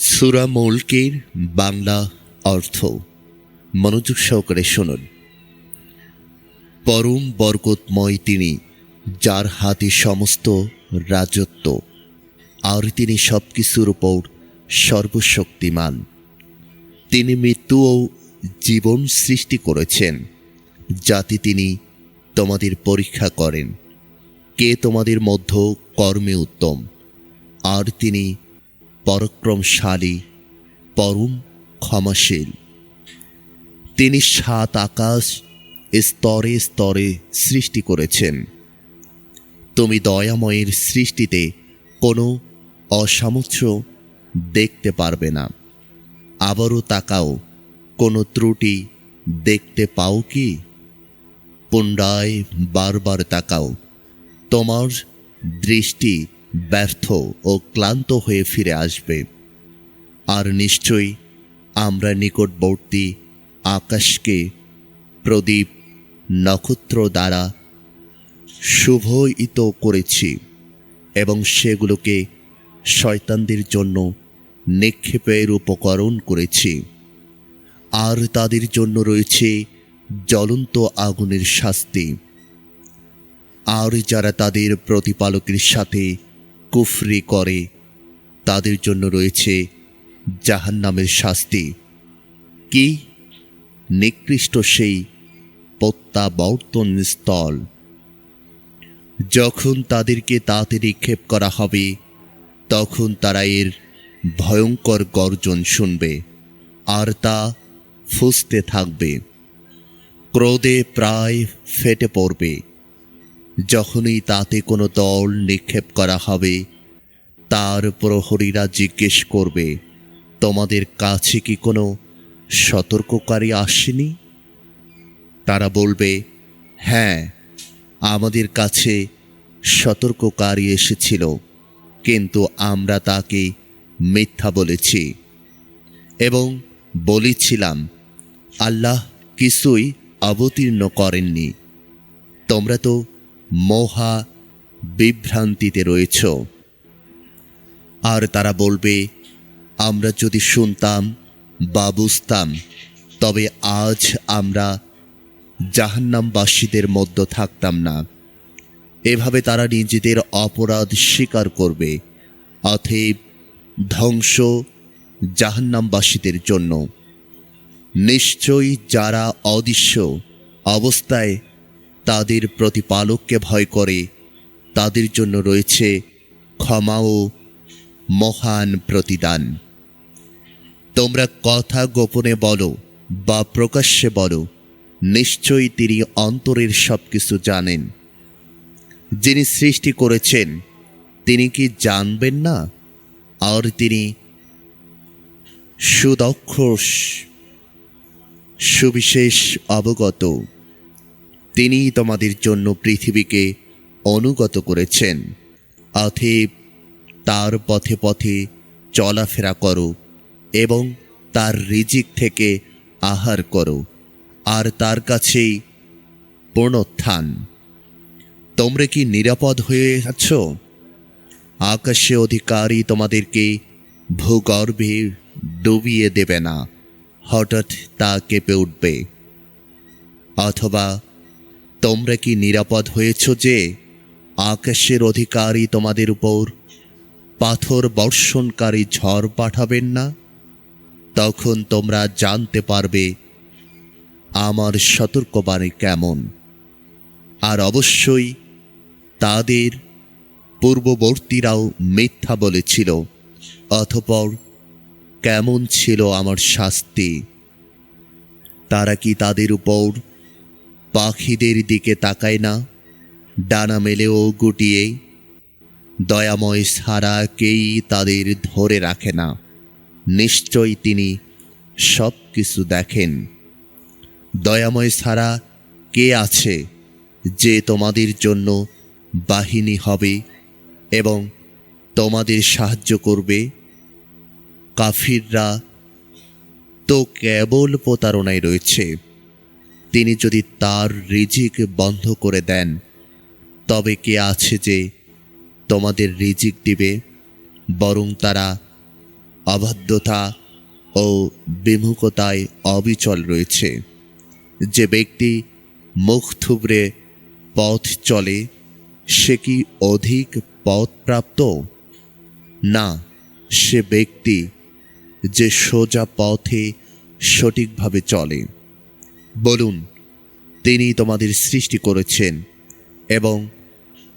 সুরা মুলকের বাংলা অর্থ। মনোযোগ সহকারে শুনুন। পরম বরকতময় তিনি, যার হাতে সমস্ত রাজত্ব, আর তিনি সব কিছুর উপর সর্বশক্তিমান। তিনি মৃত্যু ও জীবন সৃষ্টি করেছেন, যাতে তিনি তোমাদের পরীক্ষা করেন। কে তোমাদের মধ্য কর্মে উত্তম, আর তিনি পরাক্রমশালী, পরম ক্ষমাশীল। তিনি সাত আকাশ স্তরে স্তরে সৃষ্টি করেছেন। তুমি দয়াময়ের সৃষ্টিতে কোনো অসামর্থ্য দেখতে পারবে না। আবারও তাকাও, কোনো ত্রুটি দেখতে পাও কি? পুণ্ডায় বারবার তাকাও। তোমার দৃষ্টি ব্যর্থ ও ক্লান্ত হয়ে ফিরে আসবে। আর নিশ্চয়ই আমরা নিকটবর্তী আকাশকে প্রদীপ নক্ষত্র দ্বারা শুভইত করেছি এবং সেগুলোকে শয়তানদের জন্য নিক্ষেপের উপকরণ করেছি। আর তাদের জন্য রয়েছে জ্বলন্ত আগুনের শাস্তি। আর যারা তাদের প্রতিপালকের সাথে কুফরি করে। তাদের জন্য রয়েছে জাহান্নামের শাস্তি। কি? নিকৃষ্ট সেই প্রত্যাবর্তন স্থল। যখন তাদেরকে তাতে নিক্ষেপ করা হবে, তখন তারা এর ভয়ঙ্কর গর্জন শুনবে আর তা ফুসতে থাকবে। ক্রোধে প্রায় ফেটে পড়বে। যখনই তাতে কোনো দল নিক্ষেপ করা হবে, তার প্রহরীরা জিজ্ঞেস করবে, তোমাদের কাছে কি কোনো সতর্ককারী আসেনি? তারা বলবে হ্যাঁ আমাদের কাছে সতর্ককারী এসেছিল, কিন্তু আমরা তাকে মিথ্যা বলেছি এবং বলেছিলাম, আল্লাহ কিছুই অবতীর্ণ করেননি। তোমরা তো মহা বিভ্রান্তিতে রয়েছ। আর তারা বলবে, আমরা যদি শুনতাম বা বুঝতাম, তবে আজ আমরা জাহান্নামবাসীদের মধ্য থাকতাম না। এভাবে তারা নিজেদের অপরাধ স্বীকার করবে অথেব ধ্বংস জাহান্নামবাসীদের জন্য। নিশ্চয়ই যারা অদৃশ্য অবস্থায় তাদের প্রতিপালককে ভয় করে। তাদের জন্য রয়েছে ক্ষমা ও মহান প্রতিদান। তোমরা কথা গোপনে বলো বা প্রকাশ্যে বলো, নিশ্চয়ই তিনি অন্তরের সব কিছু জানেন। যিনি সৃষ্টি করেছেন, তিনি কি জানবেন না? আর তিনি সুদক্ষ, সুবিশেষ অবগত। তিনি তোমাদের জন্য পৃথিবীকে অনুগত করেছেন। অথেব তার পথে পথে চলাফেরা করো এবং তার রিজিক থেকে আহার করো, আর তার কাছেই পুনর্থান তোমরা কি নিরাপদ হয়ে আছো? আকাশে অধিকারী তোমাদেরকে ভূগর্ভে ডুবিয়ে দেবে না, হঠাৎ তা কেঁপে উঠবে। অথবা তোমরা কি নিরাপদ হয়েছ যে আকাশের অধিকারী তোমাদের উপর পাথর বর্ষণকারী ঝড় পাঠাবেন না? তখন তোমরা জানতে পারবে আমার সতর্কবাণী কেমন। আর অবশ্যই তাদের পূর্ববর্তীরাও মিথ্যা বলেছিল অথপর কেমন ছিল আমার শাস্তি? তারা কি তাদের উপর পাখিদের দিকে তাকায় না, ডানা মেলেও গুটিয়ে। দয়াময় ছাড়া কেই তাদের ধরে রাখে না। নিশ্চয় তিনি সব কিছু দেখেন। দয়াময় ছাড়া কে আছে যে তোমাদের জন্য বাহিনী হবে এবং তোমাদের সাহায্য করবে? কাফিররা তো কেবল প্রতারণায় রয়েছে। তিনি যদি তার রিজিক বন্ধ করে দেন, তবে কে আছে যে তোমাদের রিজিক দিবে? বরং তারা অবাধ্যতা ও বিমুখতায় অবিচল রয়েছে। যে ব্যক্তি মুখ থুবড়ে পথ চলে, সে কি অধিক পথপ্রাপ্ত? না, সে ব্যক্তি যে সোজা পথে সঠিকভাবে চলে। বলুন, তিনি তোমাদের সৃষ্টি করেছেন এবং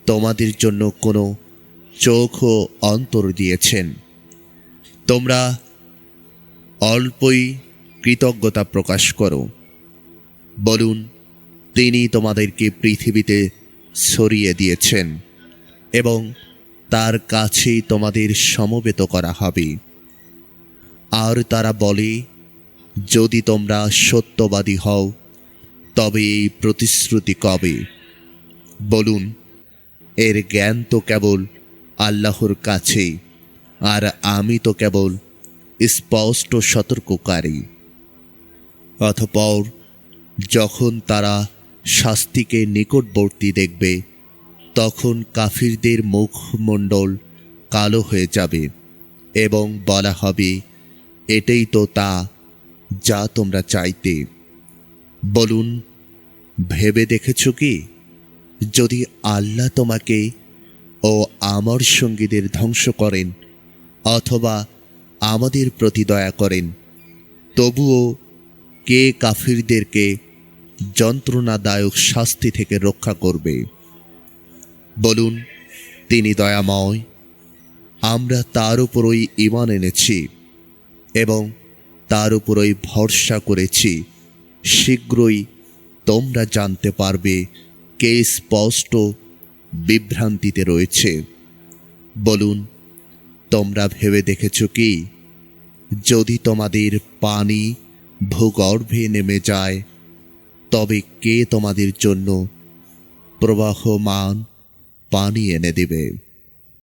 তোমাদের জন্য কোনো চোখ ও অন্তর দিয়েছেন। তোমরা অল্পই কৃতজ্ঞতা প্রকাশ করো। বলুন, তিনি তোমাদেরকে পৃথিবীতে ছড়িয়ে দিয়েছেন এবং তার কাছেই তোমাদের সমবেত করা হবে। আর তারা বলে যদি তোমরা সত্যবাদী হও, তবে এই প্রতিশ্রুতি কবে? বলুন, এর জ্ঞান তো কেবল আল্লাহর কাছে আর আমি তো কেবল স্পষ্ট সতর্ককারী। অথপর যখন তারা শাস্তিকে নিকটবর্তী দেখবে, তখন কাফিরদের মুখমণ্ডল কালো হয়ে যাবে এবং বলা হবে, এটাই তো তা যা তোমরা চাইতে। বলুন, ভেবে দেখেছ কি? যদি আল্লাহ তোমাকে ও আমার সঙ্গীদের ধ্বংস করেন অথবা আমাদের প্রতি দয়া করেন, তবুও কে কাফিরদেরকে যন্ত্রণাদায়ক শাস্তি থেকে রক্ষা করবে? বলুন, তিনি দয়াময়, আমরা তার উপরই ইমান এনেছি এবং তার উপরই ভরসা করেছি। শীঘ্রই তোমরা জানতে পারবে কে স্পষ্ট বিভ্রান্তিতে রয়েছে। বলুন, তোমরা ভেবে দেখেছ কি? যদি তোমাদের পানি ভূগর্ভে নেমে যায়, তবে কে তোমাদের জন্য প্রবাহমান পানি এনে দেবে?